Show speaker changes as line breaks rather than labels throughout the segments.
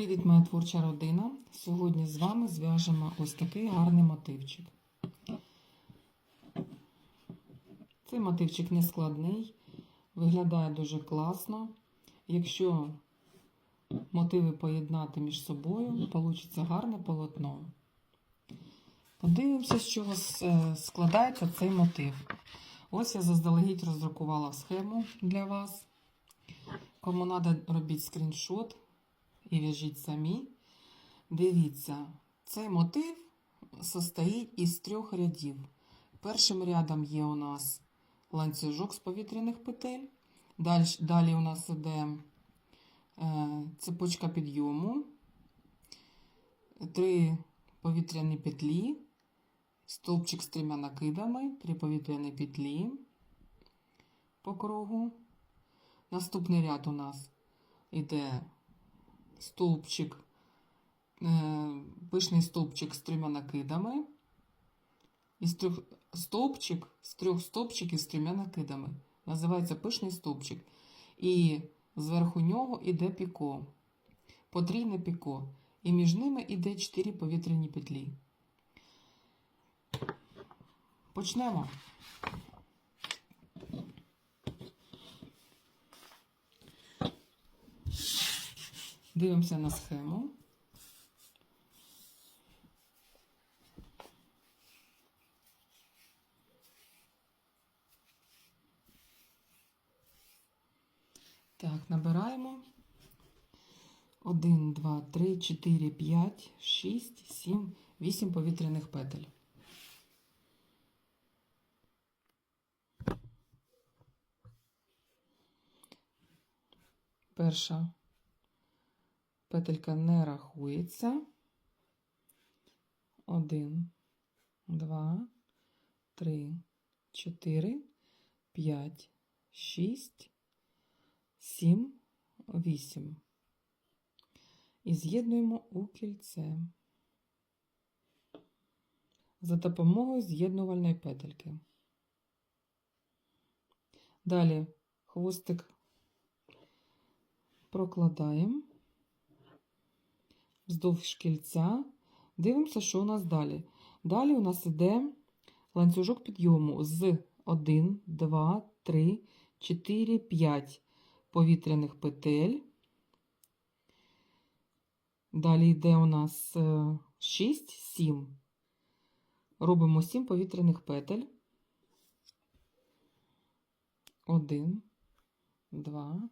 Привіт, моя творча родина. Сьогодні з вами зв'яжемо ось такий гарний мотивчик. Цей мотивчик не складний, виглядає дуже класно. Якщо мотиви поєднати між собою, вийде гарне полотно. Подивимося, з чого складається цей мотив. Ось я заздалегідь роздрукувала схему для вас. Кому треба, робіть скріншот і в'яжіть самі. Дивіться, цей мотив состоїть із трьох рядів. Першим рядом є у нас ланцюжок з повітряних петель. Далі, далі у нас іде е, цепочка підйому, три повітряні петлі, стовпчик з трьома накидами, три повітряні петлі по кругу. Наступний ряд у нас іде стовпчик, е, пишний стовпчик з трьома накидами. Із трьох стовпчик з трьох стовпчиків з трьома накидами. Називається пишний стовпчик. І зверху нього йде піко. Потрійне піко. І між ними йде 4 повітряні петлі. Почнемо. Дивимося на схему. Так, набираємо 1, 2, 3, 4, 5, 6, 7, 8 повітряних петель. Перша петелька не рахується. Один, два, три, чотири, п'ять, шість, сім, вісім. І з'єднуємо у кільце за допомогою з'єднувальної петельки. Далі хвостик прокладаємо вздовж кільця. Дивимося, що у нас далі. Далі у нас йде ланцюжок підйому з 1, 2, 3, 4, 5 повітряних петель. Далі йде у нас 6, 7. Робимо 7 повітряних петель. 1, 2,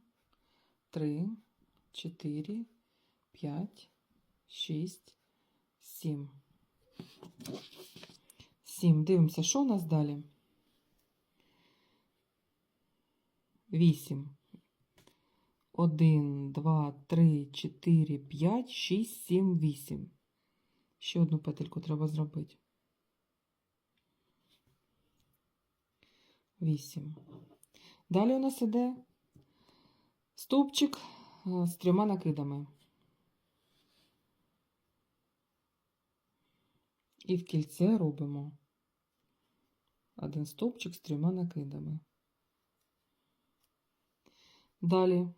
3, 4, 5, 6, 7. 7. Дивимося, що у нас далі? 8. 1, 2, 3, 4, 5, 6, 7, 8. Ще одну петельку треба зробити. 8. Далі у нас іде стовпчик е, з трьома накидами. І в кільце робимо один стовпчик з трьома накидами. Далі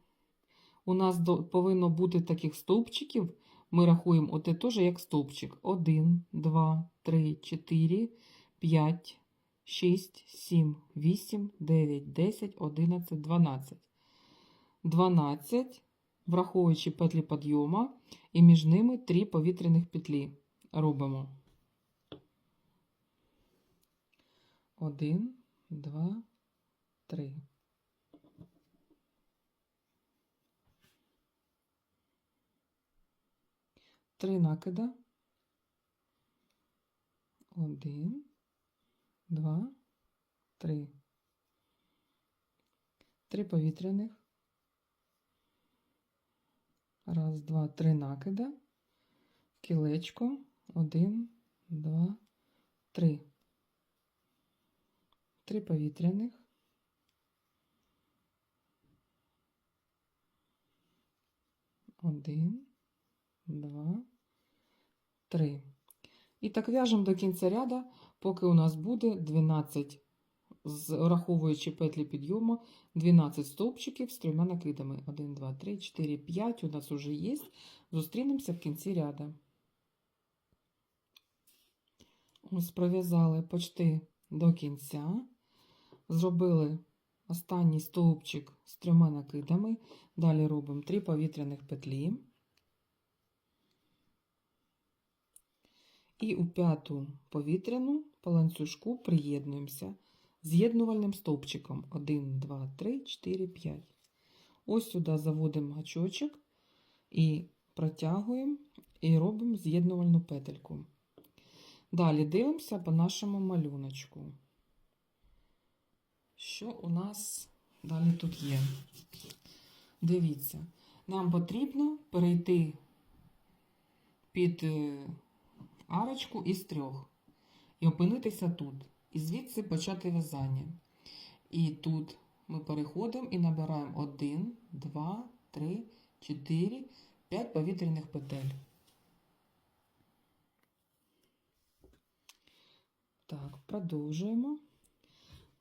у нас повинно бути таких стовпчиків. Ми рахуємо оте теж як стовпчик. 1, 2, 3, 4, 5, 6, 7, 8, 9, 10, 11, 12. 12, враховуючи петлі підйома, і між ними 3 повітряних петлі робимо. 1, 2, 3. Три накида. Один, два, три. Три повітряних. Раз, два, три накида. Кілечко. Один, два, три. Три повітряних. Один, два, три. І так в'яжемо до кінця ряда, поки у нас буде 12 враховуючи петлі підйому, 12 стовпчиків з трьома накидами. 1, 2, 3, 4, 5 у нас вже є. Зустрінемося в кінці ряда. Ось пров'язали почти до кінця. Зробили останній стовпчик з трьома накидами. Далі робимо 3 повітряних петлі. І у п'яту повітряну по ланцюжку приєднуємося з'єднувальним стовпчиком 1, 2, 3, 4, 5. Ось сюди заводимо гачочок і протягуємо і робимо з'єднувальну петельку. Далі дивимося по нашому малюночку. Що у нас далі тут є? Дивіться, нам потрібно перейти під е, арочку із трьох і опинитися тут. І звідси почати в'язання. І тут ми переходимо і набираємо 1, 2, 3, 4, 5 повітряних петель. Так, продовжуємо.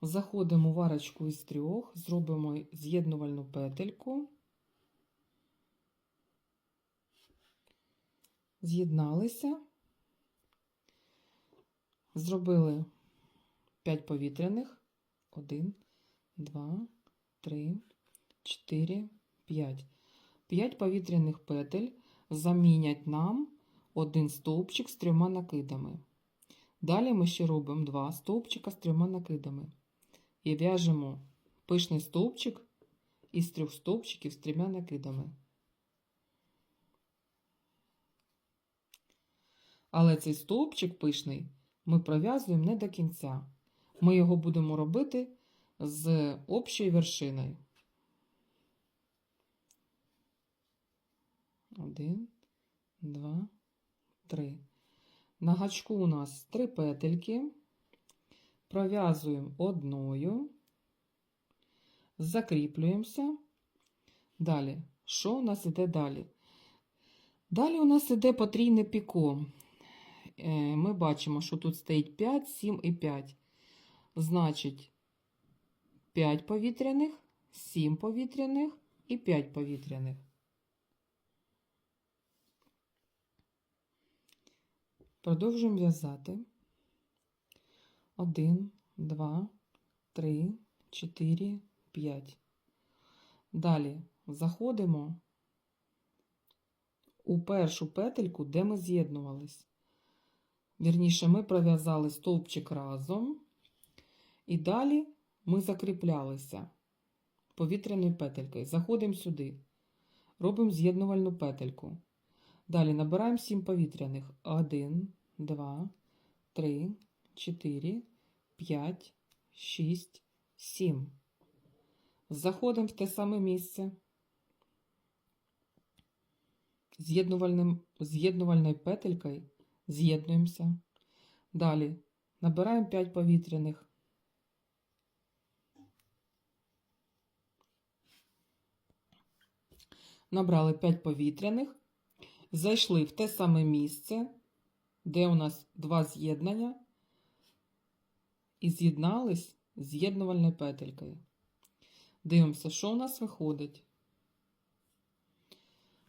Заходимо в арочку із трьох, зробимо з'єднувальну петельку. З'єдналися. Зробили 5 повітряних. 1, 2, 3, 4, 5. 5 повітряних петель замінять нам один стовпчик з трьома накидами. Далі ми ще робимо 2 стовпчика з трьома накидами. І в'яжемо пишний стовпчик із трьох стовпчиків з трьома накидами. Але цей стовпчик пишний ми пров'язуємо не до кінця. Ми його будемо робити з общою вершиною. Один, два, три. На гачку у нас три петельки. Пров'язуємо одною, закріплюємося. Далі, що у нас іде далі? Далі у нас іде потрійне піко. Е, Ми бачимо, що тут стоїть 5, 7 і 5. Значить, 5 повітряних, 7 повітряних і 5 повітряних. Продовжуємо в'язати. 1, 2, 3, 4, 5. Далі заходимо у першу петельку, де ми з'єднувались. Вірніше, ми пров'язали стовпчик разом, і далі ми закріплялися повітряною петелькою. Заходимо сюди, робимо з'єднувальну петельку. Далі набираємо 7 повітряних. 1, 2, 3, 4, 5, 6, 7. Заходимо в те саме місце. З'єднувальною петелькою з'єднуємося. Далі набираємо 5 повітряних. Набрали 5 повітряних, зайшли в те саме місце, де у нас два з'єднання, і з'єднались з'єднувальною петелькою. Дивимося, що у нас виходить.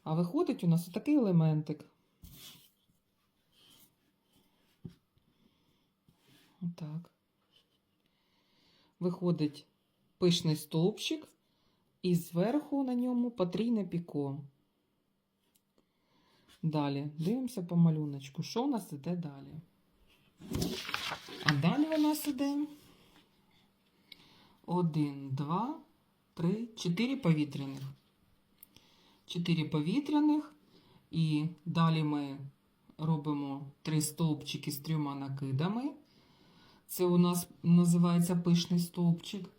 А виходить у нас отакий елементик. Отак. Виходить пишний стовпчик, і зверху на ньому потрійне піко. Далі дивимося по малюночку, що у нас іде далі. А далі у нас іде 1, 2, 3, 4 повітряних. 4 повітряних, і далі ми робимо 3 стовпчики з трьома накидами. Це у нас називається пишний стовпчик.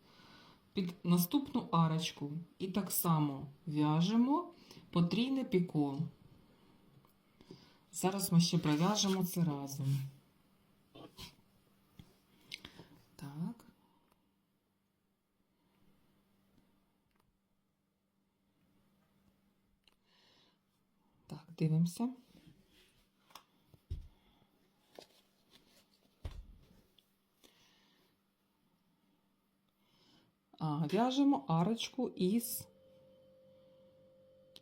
Під наступну арочку. І так само в'яжемо потрійне піко. Зараз ми ще пров'яжемо це разом. Так. Так, дивимося. в'яжемо арочку із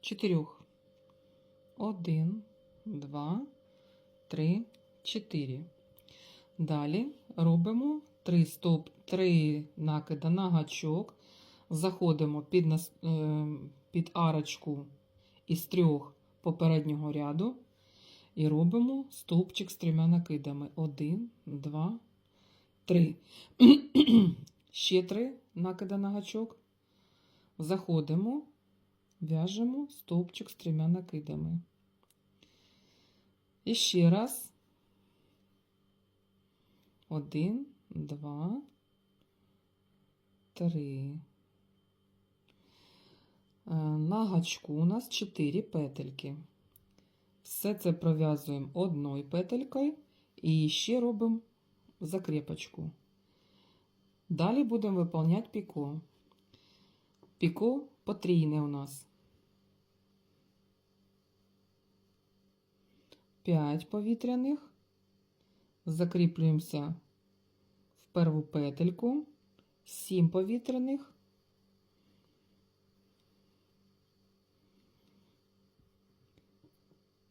чотирьох. Один, два, три, чотири. Далі робимо 3 стоп, 3 накида на гачок, заходимо під, е, під арочку із трьох попереднього ряду і робимо стовпчик з трьома накидами. 1, 2, 3. Ще 3 накида на гачок. Заходимо, в'яжемо стовпчик з трьома накидами. І ще раз. Один, два, три. Е, На гачку у нас 4 петельки. Все це пров'язуємо одною петелькою і ще робимо закрепочку. Далі будемо виконувати піко. Піко потрійне у нас. 5 повітряних. Закріплюємося перву петельку, 7 повітряних.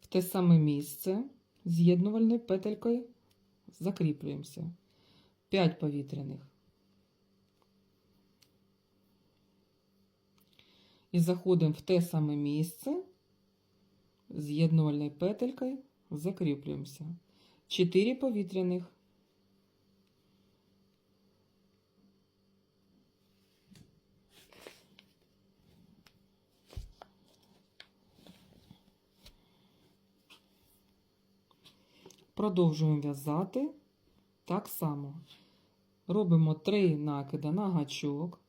В те саме місце з'єднувальною петелькою закріплюємося. 5 повітряних. І заходимо в те саме місце, з'єднувальною петелькою закріплюємося. 4 повітряних. Продовжуємо в'язати так само. Робимо 3 накида на гачок.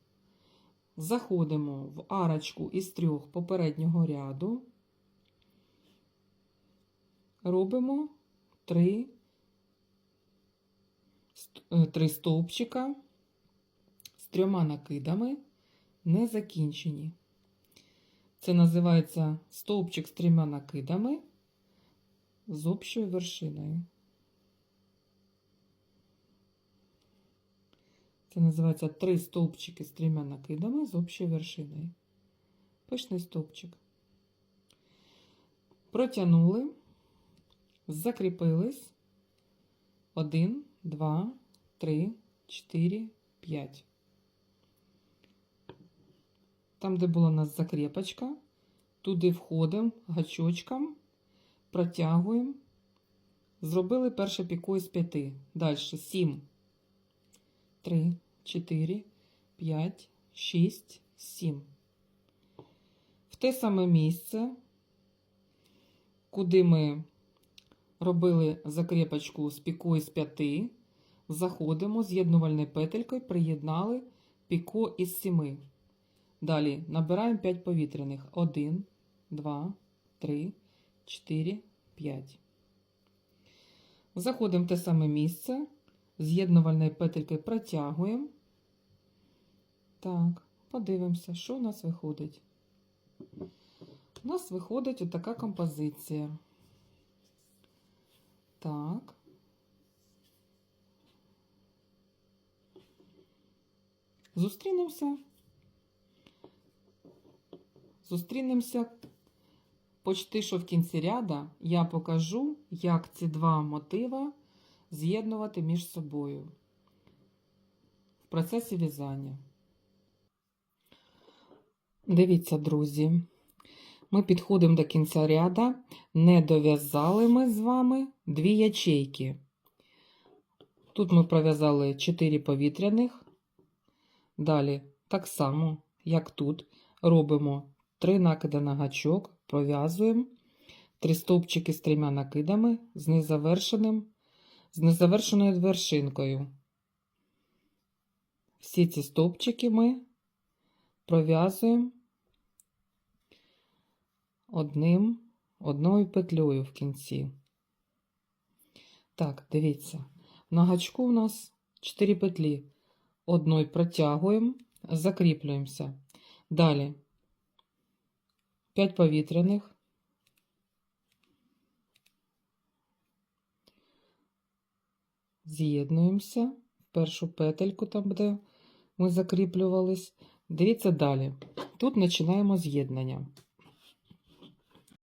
Заходимо в арочку із трьох попереднього ряду. Робимо 3, 3 стовпчика з трьома накидами не закінчені. Це називається стовпчик з трьома накидами з общою вершиною. Це називається три стовпчики з трьома накидами з общою вершиною. Пишний стовпчик. Протягнули, закріпились. Один, два, три, чотири, п'ять. Там, де була у нас закріпочка, туди входимо гачочком, протягуємо. Зробили перше піко із п'яти. Далі сім. 3, 4, 5, 6, 7. В те саме місце, куди ми робили закріпочку з піко з 5, заходимо з'єднувальною петелькою, приєднали піко із 7. Далі набираємо 5 повітряних. 1, 2, 3, 4, 5. Заходимо в те саме місце з'єднувальною петелькою протягуємо. Так, подивимося, що у нас виходить. У нас виходить отака композиція. Так. Зустрінемося. Зустрінемося почти що в кінці ряда. Я покажу, як ці два мотива з'єднувати між собою в процесі в'язання. Дивіться, друзі, ми підходимо до кінця ряда, не дов'язали ми з вами дві ячейки. Тут ми пров'язали 4 повітряних. Далі, так само, як тут, робимо 3 накиди на гачок, пров'язуємо 3 стовпчики з трьома накидами з незавершеним з незавершеною вершинкою. Всі ці стовпчики ми пров'язуємо одним, одною петлею в кінці. Так, дивіться, на гачку у нас 4 петлі. Одною протягуємо, закріплюємося. Далі 5 повітряних. З'єднуємося в першу петельку, там, де ми закріплювались. Дивіться далі. Тут починаємо з'єднання.